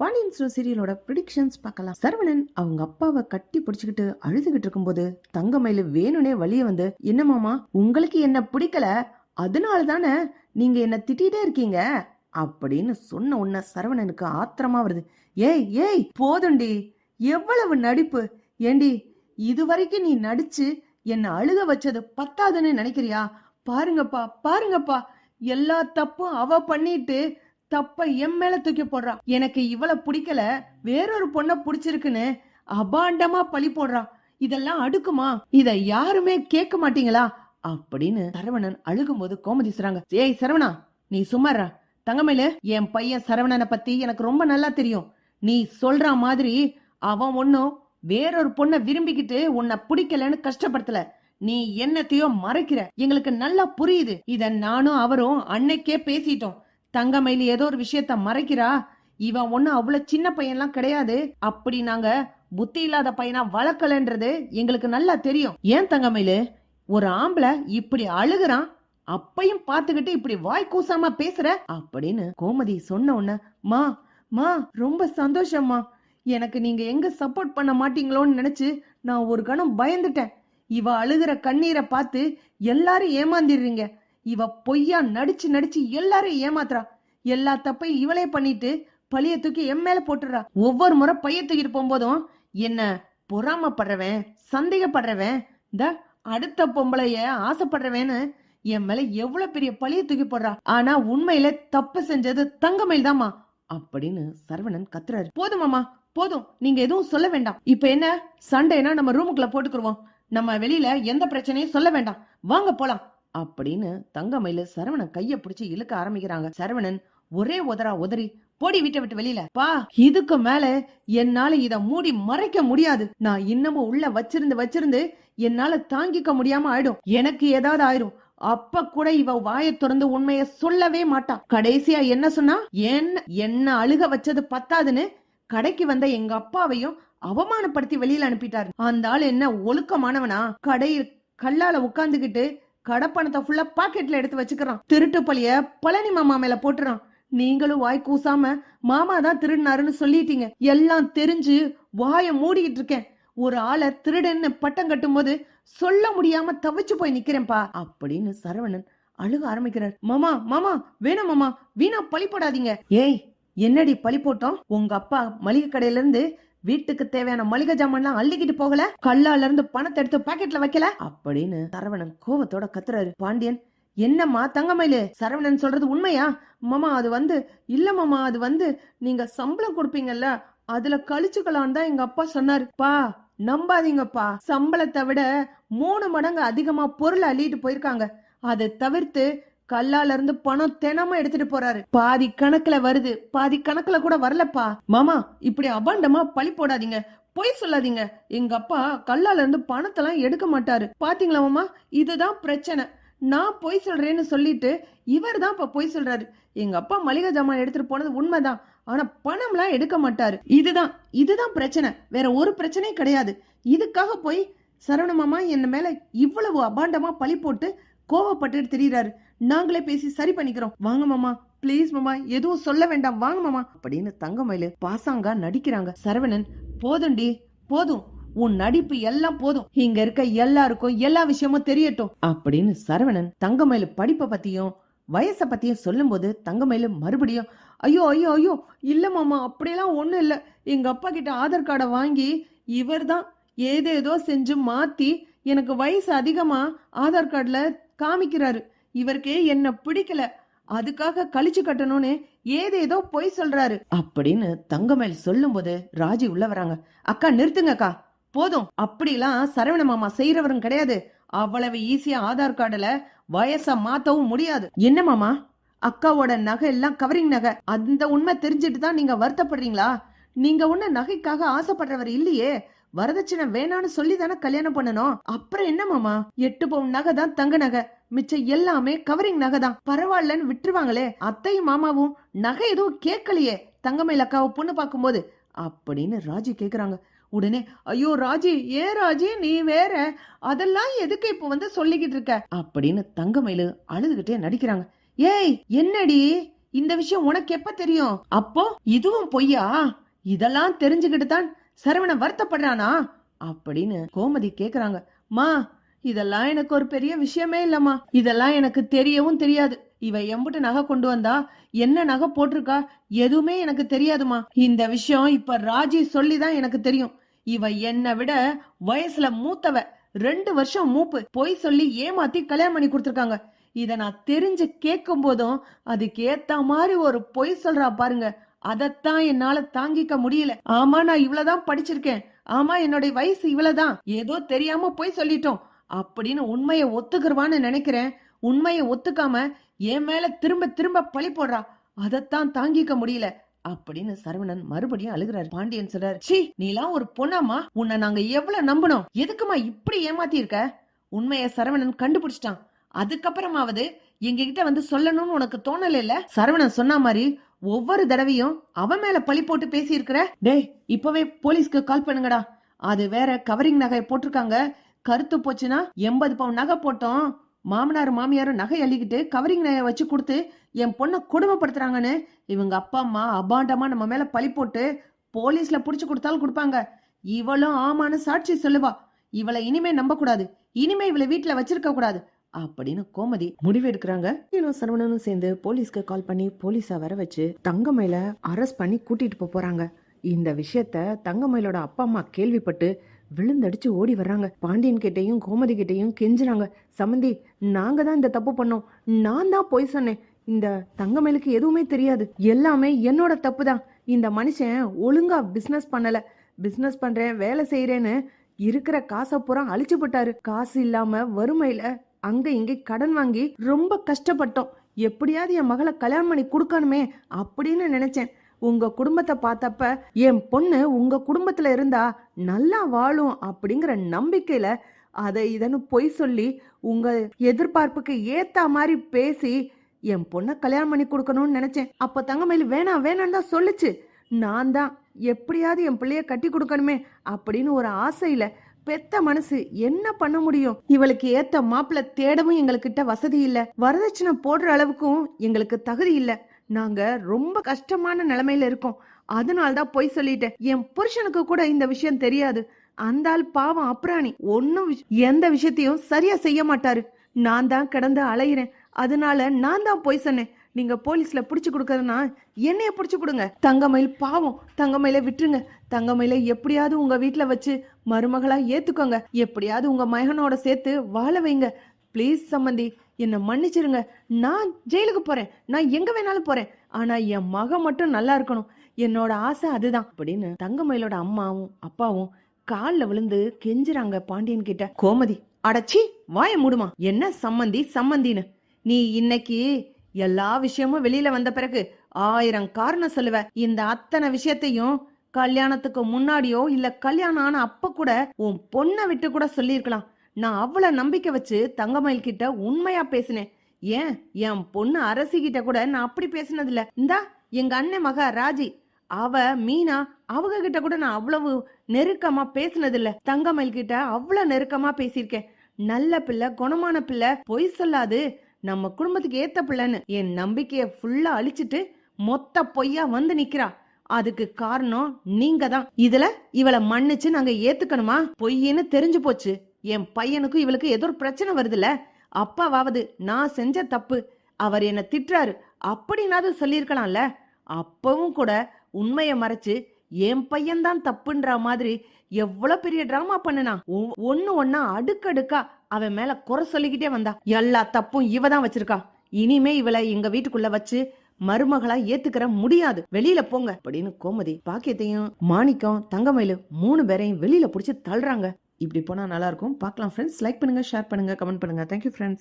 Pandian store சீரியலோட predictions பார்க்கலாம். சரவணன் அவங்க அப்பாவை கட்டி பிடிச்சிக்கிட்டு அழுதுகிட்டு இருக்கும்போது தங்கமயில வேணும்னே வழிய வந்து என்ன மாமா உங்களுக்கு என்ன பிடிக்கல? அதனால தானே நீங்க என்ன திட்டிகிட்டே இருக்கீங்க? அப்படின்னு சொன்ன உடனே சரவணனுக்கு ஆத்திரமா வருது. ஏய் ஏய் போதுண்டி எவ்வளவு நடிப்பு. ஏண்டி இதுவரைக்கும் நீ நடிச்சு என்ன அழுக வச்சது பத்தாதுன்னு நினைக்கிறியா? பாருங்கப்பா பாருங்கப்பா. எல்லா தப்பும் அவ பண்ணிட்டு தப்ப என் மேல தூக்கி போடுறா. எனக்கு இவளை பிடிக்கல வேறொரு பொண்ண பிடிச்சிருக்குன்னு அபாண்டமா பழி போடுறான் இதெல்லாம் அடுக்குமா? இத யாருமே கேட்க மாட்டீங்களா? அப்படின்னு சரவணன் அழுகும்போது கோமதி சொல்றாங்க ஏய் சரவணா நீ சும்மாறா தங்கமேலு என் பையன் சரவணனை பத்தி எனக்கு ரொம்ப நல்லா தெரியும். நீ சொல்ற மாதிரி அவன் ஒன்னும் வேறொரு பொண்ணை விரும்பிக்கிட்டு உன்னை பிடிக்கலன்னு கஷ்டப்படுத்தல. நீ என்னத்தையோ மறைக்கிற. எங்களுக்கு நல்லா புரியுது. இத நானும் அவரும் அன்னைக்கே பேசிட்டோம். தங்கமயில் ஏதோ ஒரு விஷயத்த மறைக்கிறா? இவன் ஒன்னும் அவ்வளவு சின்ன பையன்லாம் கிடையாது. அப்படி நாங்க புத்தி இல்லாத பையனா வளர்க்கலன்றது எங்களுக்கு நல்லா தெரியும். ஏன் தங்கமயிலு? ஒரு ஆம்பளை இப்படி அழுகுறான் அப்பையும் பார்த்துக்கிட்டு இப்படி வாய் கூசாம பேசுற? அப்படின்னு கோமதி சொன்ன உடனே மா மா ரொம்ப சந்தோஷம்மா. எனக்கு நீங்க எங்க சப்போர்ட் பண்ண மாட்டீங்களோன்னு நினைச்சு நான் ஒரு கணம் பயந்துட்டேன். இவ அழுகிற கண்ணீரை பார்த்து எல்லாரும் ஏமாந்திடுறீங்க. இவ பொய்யா நடிச்சு நடிச்சு எல்லாரையும் ஏமாத்துறா. எல்லா தப்பையும் இவளே பண்ணிட்டு பழிய தூக்கி என் மேல போட்டுறா ஒவ்வொரு முறை பைய தூக்கிட்டு போகும்போதும் என்ன பொறாமப்படுறவன் சந்தேகப்படுறவன் இந்த அடுத்த பொம்பளைய ஆசைப்படுறவன்னு என் மேல எவ்வளவு பெரிய பழிய தூக்கி போடுறா. ஆனா உண்மையில தப்பு செஞ்சது தங்கமயில் தாமா அப்படின்னு சரவணன் கத்துறாரு. போதுமாமா போதும். நீங்க எதுவும் சொல்ல வேண்டாம். இப்ப என்ன? சண்டைனா நம்ம ரூமுக்குள்ள போட்டுக்குருவோம். நம்ம வெளியில எந்த பிரச்சனையும் சொல்ல வேண்டாம். வாங்க போலாம். அப்படின்னு தங்கமயில சரவணன் கைய பிடிச்சு இழுக்க ஆரம்பிக்கிறாங்க. சரவணன் ஒரே உதறா உதறி போடி வீட்டை விட்டு வெளியில பா. இதுக்கு மேல என்னால இத மூடி மறைக்க முடியாது. நான் இன்னமும் உள்ள வச்சிருந்து வச்சிருந்து என்னால தாங்கிக்க முடியாம ஆயிடும். எனக்கு ஏதாவது ஆயிரும். அப்ப கூட இவ வாயை திறந்து உண்மைய சொல்லவே மாட்டா. கடைசியா என்ன சொன்னா என்ன என்ன அழுக வச்சது பத்தாதுன்னு கடைக்கு வந்த எங்க அப்பாவையும் அவமானப்படுத்தி வெளியில அனுப்பிட்டாரு. அந்த ஆள் என்ன ஒழுக்கமானவனா? கடையில் கல்லால உட்காந்துக்கிட்டு கடப்பணத்தை ஃபுல்லா பாக்கெட்ல எடுத்து வச்சுக்கிறான் திருட்டு பழிய பழனி மாமா மேல போட்டுறான் நீங்களும் வாய் கூசாம மாமா தான் திருடினாருன்னு சொல்லிட்டீங்க. எல்லாம் தெரிஞ்சு வாயை மூடிக்கிட்டு இருக்கேன். ஒரு ஆளை திருடன்னு பட்டம் கட்டும் போது சொல்ல முடியாம தவிச்சு போய் நிக்கிறேன்பா அப்படின்னு சரவணன் அழுக ஆரம்பிக்கிறார். மாமா மாமா வேணாம் மாமா வீணா பழி போடாதீங்க. ஏய் என்னடி பழி போட்டோம்? உங்க அப்பா மளிகை கடையில இருந்து வீட்டுக்கு தேவையான மளிகை ஜாமான்லாம் அள்ளிக்கிட்டு போகல. கல்லால இருந்து பணத்தை எடுத்து பாக்கெட்ல வைக்கல. அப்படின்னு சரவணன் கோபத்தோட கத்துறாரு. பாண்டியன் என்னம்மா தங்கமயிலு? சரவணன் சொல்றது உண்மையா? மாமா அது வந்து இல்ல மாமா அது வந்து நீங்க சம்பளம் கொடுப்பீங்கல்ல அதுல கழிச்சுக்கலான்னு தான் எங்க அப்பா சொன்னாருப்பா நம்பாதீங்கப்பா. சம்பளத்தை விட மூணு மடங்கு அதிகமா பொருள் அள்ளிட்டு போயிருக்காங்க. அதை தவிர்த்து கல்லால இருந்து பணம் தினமும் எடுத்துட்டு போறாரு. பாதி கணக்குல வருது. பாதி கணக்குல கூட வரலப்பா. மாமா இப்படி அபாண்டமா பழி போடாதீங்க. பொய் சொல்லாதீங்க. எங்க அப்பா கல்லால இருந்து பணத்தெல்லாம் எடுக்க மாட்டாரு. பாத்தீங்களா மாமா? இதுதான் பிரச்சனை. நான் பொய் சொல்றேன்னு சொல்லிட்டு இவர் தான் இப்ப பொய் சொல்றாரு. எங்க அப்பா மளிகை ஜாமான் எடுத்துட்டு போனது உண்மைதான். ஆனா பணம்லாம் எடுக்க மாட்டாரு. இதுதான் இதுதான் பிரச்சனை. வேற ஒரு பிரச்சனையும் கிடையாது. இதுக்காக போய் சரவண மாமா என் மேல இவ்வளவு அபாண்டமா பழி போட்டு கோவப்பட்டுட்டு தெரியுறாரு. நாங்களே பேசி சரி பண்ணிக்கிறோம். வாங்க மாமா ப்ளீஸ் மாமா எதுவும் சொல்ல வேண்டாம். வாங்க மாமா. அப்படின்னு தங்கமயிலு பாசாங்கா நடிக்கிறாங்க. சரவணன் போதும்டி போதும். உன் நடிப்பு எல்லாம் போதும். இங்க இருக்க எல்லாருக்கும் எல்லா விஷயமும் தெரியட்டும். அப்படின்னு சரவணன் தங்கமயிலு படிப்பை பத்தியும் வயசை பத்தியும் சொல்லும்போது தங்கமயிலு மறுபடியும் ஐயோ ஐயோ ஐயோ இல்ல மாமா அப்படியெல்லாம் ஒண்ணும் இல்ல. எங்க அப்பா கிட்ட ஆதார் கார்டை வாங்கி இவர்தான் ஏதேதோ செஞ்சு மாத்தி எனக்கு வயசு அதிகமா ஆதார் கார்டுல காமிக்கிறாரு. இவருக்கு என்ன பிடிக்கல. அதுக்காக கழிச்சு கட்டணும்னு ஏதேதோ பொய் சொல்றாரு. அப்படின்னு தங்கமேல் சொல்லும்போது ராஜி உள்ள வராங்க. அக்கா நிறுத்துங்கக்கா. போதும். அப்படிலாம் சரவண மாமா செய்யறவரும் கிடையாது. அவ்வளவு ஈஸியா ஆதார் கார்டுல வயச மாத்தவும் முடியாது. என்ன மாமா? அக்காவோட நகை எல்லாம் கவரிங் நகை. அந்த உண்மை தெரிஞ்சுட்டு தான் நீங்க வருத்தப்படுறீங்களா? நீங்க ஒண்ணு நகைக்காக ஆசைப்படுறவர் இல்லையே. வரதட்சணை வேணான்னு சொல்லி தானே கல்யாணம் பண்ணணும். அப்புறம் என்ன மாமா? எட்டு பவுன் நகை தான் தங்க நகை. மிச்சம் எல்லாமே கவரிங் நகை தான். பரவாயில்லன்னு விட்டுருவாங்களே. அத்தையும் மாமாவும் நகை எதுவும் கேட்கலையே. தங்கமயில் அக்காவை பொண்ணு பார்க்கும்போது அப்படின்னு ராஜி கேட்குறாங்க உடனே ஐயோ ராஜி ஏ ராஜி நீ வேற? அதெல்லாம் எதுக்கு இப்போ வந்து சொல்லிக்கிட்டு இருக்க? அப்படின்னு தங்கமயிலு அழுதுகிட்டே நடிக்கிறாங்க. ஏய் என்னடி? இந்த விஷயம் உனக்கு எப்ப தெரியும்? அப்போ இதுவும் பொய்யா? இதெல்லாம் தெரிஞ்சுக்கிட்டு தான் சரவணன் வருத்தப்படுறானா? அப்படின்னு கோமதி கேக்குறாங்க. மா இதெல்லாம் எனக்கு ஒரு பெரிய விஷயமே இல்லம்மா. இதெல்லாம் எனக்கு தெரியவும் தெரியாது. இவ எம்புட்டு நகை கொண்டு வந்தா என்ன நகை போட்டிருக்கா எதுவுமே எனக்கு தெரியாதுமா இந்த விஷயம் இப்ப ராஜி சொல்லிதான் எனக்கு தெரியும். இவ என்னை விட வயசுல மூத்தவ. ரெண்டு வருஷம் மூப்பு. பொய் சொல்லி ஏமாத்தி கல்யாணம் பண்ணி கொடுத்துருக்காங்க. இத நான் தெரிஞ்சு கேட்கும் போதும் அதுக்கு ஏத்த மாதிரி ஒரு பொய் சொல்றா பாருங்க. அதைத்தான் என்னால தாங்கிக்க முடியல. ஆமா நான் இவ்வளவுதான் படிச்சிருக்கேன். ஆமா என்னுடைய வயசு இவ்வளவுதான். ஏதோ தெரியாம போய் சொல்லிட்டோம். அப்படின்னு உண்மையை ஒத்துக்கிறவான்னு நினைக்கிறேன். உண்மையை ஒத்துக்காம என் மேல திரும்ப திரும்ப பழி போடுறா. அதைத்தான் தாங்கிக்க முடியல. அப்படின்னு சரவணன் மறுபடியும் அழுகிறாரு. பாண்டியன் சொல்றார் சி நீலாம் ஒரு பொண்ணாமா உன்னை நாங்க எவ்வளவு நம்பணும் எதுக்குமா இப்படி ஏமாத்தி இருக்க உண்மைய சரவணன் கண்டுபிடிச்சிட்டான். அதுக்கப்புறமாவது எங்ககிட்ட வந்து சொல்லணும்னு உனக்கு தோணல இல்ல சரவணன் சொன்ன மாதிரி ஒவ்வொரு தடவையும் அவன் மேல பழி போட்டு பேசியிருக்கிற? டேய் இப்பவே போலீஸ்க்கு கால் பண்ணுங்கடா. அது வேற கவரிங் நகை போட்டிருக்காங்க. கருத்து போச்சுன்னா எண்பது பவுன் நகை போட்டோம். மாமனார் மாமியாரும் நகை அள்ளிக்கிட்டு கவரிங் நகையை வச்சு கொடுத்து என் பொண்ணை கொடுமைப்படுத்துறாங்கன்னு இவங்க அப்பா அம்மா அபாண்டமா நம்ம மேல பழி போட்டு போலீஸ்ல புடிச்சு கொடுத்தாலும் கொடுப்பாங்க. இவளும் ஆமான்னு சாட்சி சொல்லுவா. இவளை இனிமே நம்ப கூடாது இனிமே இவளை வீட்டுல வச்சிருக்க கூடாது அப்படின்னு கோமதி முடிவு எடுக்கிறாங்க இன்னும் சரவணனும் சேர்ந்து போலீஸ்க்கு கால் பண்ணி போலீஸை வர வச்சு தங்கமயில அரெஸ்ட் பண்ணி கூட்டிட்டு போப் போறாங்க. இந்த விஷயத்த தங்கமயிலோட அப்பா அம்மா கேள்விப்பட்டு விழுந்தடிச்சு ஓடி வர்றாங்க. பாண்டியன் கிட்டையும் கோமதி கிட்டையும் கெஞ்சுறாங்க. சமந்தி நாங்க தான் இந்த தப்பு பண்ணோம். நான் தான் போய் சொன்னேன். இந்த தங்கமயிலுக்கு எதுவுமே தெரியாது. எல்லாமே என்னோட தப்பு தான். இந்த மனுஷன் ஒழுங்கா பிசினஸ் பண்ணல. பிசினஸ் பண்றேன் வேலை செய்யறேன்னு இருக்கிற காசை பூரா அழிச்சு போட்டாரு. காசு இல்லாம வறுமையில அங்க இங்கே கடன் வாங்கி ரொம்ப கஷ்டப்பட்டோம். எப்படியாவது என் மகளை கல்யாணம் பண்ணி கொடுக்கணுமே அப்படின்னு நினைச்சேன். உங்க குடும்பத்தை பார்த்தப்ப என் பொண்ணு உங்க குடும்பத்துல இருந்தா நல்லா வாழும் அப்படிங்கிற நம்பிக்கையில அதை இதன்னு பொய் சொல்லி உங்க எதிர்பார்ப்புக்கு ஏத்த மாதிரி பேசி என் பொண்ணை கல்யாணம் பண்ணி கொடுக்கணும்னு நினைச்சேன். அப்ப தங்கமயில் வேணாம் வேணாம் தான் சொல்லுச்சு. நான் தான் எப்படியாவது என் பிள்ளைய கட்டி கொடுக்கணுமே அப்படின்னு ஒரு ஆசையில பெத்த மனசு என்ன பண்ண முடியும்? இவளுக்கு ஏத்த மாப்பிள்ள தேடவும் எங்ககிட்ட வசதி இல்ல. வரதட்சணை போடுற அளவுக்கும் எங்களுக்கு தகுதி இல்ல. நாங்க ரொம்ப கஷ்டமான நிலைமையில இருக்கோம். அதனால தான் பொய் சொல்லிட்டேன். என் புருஷனுக்கு கூட இந்த விஷயம் தெரியாது. அந்த ஆள் பாவம் அப்ராணி. ஒன்னும் எந்த விஷயத்தையும் சரியா செய்ய மாட்டாரு. நான் தான் கிடந்து அலையிறேன். அதனால நான் தான் பொய் சொன்னேன். நீங்க போலீஸ்ல பிடிச்சு கொடுக்கறதுனா என்னைய பிடிச்சு கொடுங்க. தங்கமயில் பாவம். தங்கமயில விட்டுருங்க. தங்கமயில எப்படியாவது உங்க வீட்டுல வச்சு மருமகளா ஏத்துக்கோங்க. எப்படியாவது உங்க மகனோட சேர்த்து வாழ வைங்க. ப்ளீஸ் சம்மந்தி என்னை மன்னிச்சிருங்க. நான் ஜெயிலுக்கு போறேன். நான் எங்க வேணாலும் போறேன். ஆனா என் மக மட்டும் நல்லா இருக்கணும். என்னோட ஆசை அதுதான். அப்படின்னு தங்கமயிலோட அம்மாவும் அப்பாவும் காலில் விழுந்து கெஞ்சுறாங்க பாண்டியன் கிட்ட. கோமதி அடச்சி வாய மூடுமா? என்ன சம்மந்தி சம்மந்தின்னு. நீ இன்னைக்கு எல்லா விஷயமும் வெளியில வந்த பிறகு ஆயிரம் காரணம் சொல்லுவ. இந்த அத்தனை விஷயத்தையும் கல்யாணத்துக்கு முன்னாடியோ இல்ல கல்யாணம் ஆன அப்ப கூட உன் பொண்ணை விட்டு கூட சொல்லியிருக்கலாம். நான் அவ்வளவு நம்பிக்கை வச்சு தங்கமயில் கிட்ட உண்மையா பேசினேன். ஏன்? என் பொண்ணு அரசி கிட்ட கூட நான் அப்படி பேசினது இல்ல இந்தா எங்க அண்ணன் மக ராஜி. அவ மீனா அவங்க கிட்ட கூட நான் அவ்வளவு நெருக்கமா பேசினது இல்ல தங்கமயில் கிட்ட அவ்வளவு நெருக்கமா பேசியிருக்கேன். நல்ல பிள்ளை குணமான பிள்ளை பொய் சொல்லாது. நம்ம குடும்பத்துக்கு ஏத்த பிள்ளைன்னு என் நம்பிக்கைய ஃபுல்லா அழிச்சிட்டு மொத்த பொய்யா வந்து நிக்கிறா. அதுக்கு காரணம் நீங்க தான் இதுல இவளை மன்னிச்சு நாங்க ஏத்துக்கணுமா? பொய்ன்னு தெரிஞ்சு போச்சு. என் பையனுக்கும் இவளுக்கு ஏதோ ஒரு பிரச்சனை வருதுல்ல. அப்பாவாவது நான் செஞ்ச தப்பு. அவர் என்ன திட்டுறாரு. அப்படின்னாவது சொல்லியிருக்கலாம்ல. அப்பவும் கூட உண்மையை மறைச்சு என் பையன்தான் தப்புன்ற மாதிரி எவ்வளவு பெரிய டிராமா பண்ணுனா? ஒ- ஒன்னா அடுக்கடுக்கா அவன் மேல குறை சொல்லிக்கிட்டே வந்தா. எல்லா தப்பும் இவ தான் வச்சிருக்கா. இனிமே இவளை எங்க வீட்டுக்குள்ள வச்சு மருமகளா ஏத்துக்கிற முடியாது. வெளியில போங்க அப்படின்னு கோமதி பாக்கியத்தையும் மாணிக்கம் தங்கமயிலு மூணு பேரையும் வெளியில புடிச்சு தள்ளுறாங்க. இப்படி போனா நல்லா இருக்கும். பார்க்கலாம் ஃப்ரெண்ட்ஸ் லைக் பண்ணுங்க ஷேர் பண்ணுங்க கமெண்ட் பண்ணுங்க. Thank you friends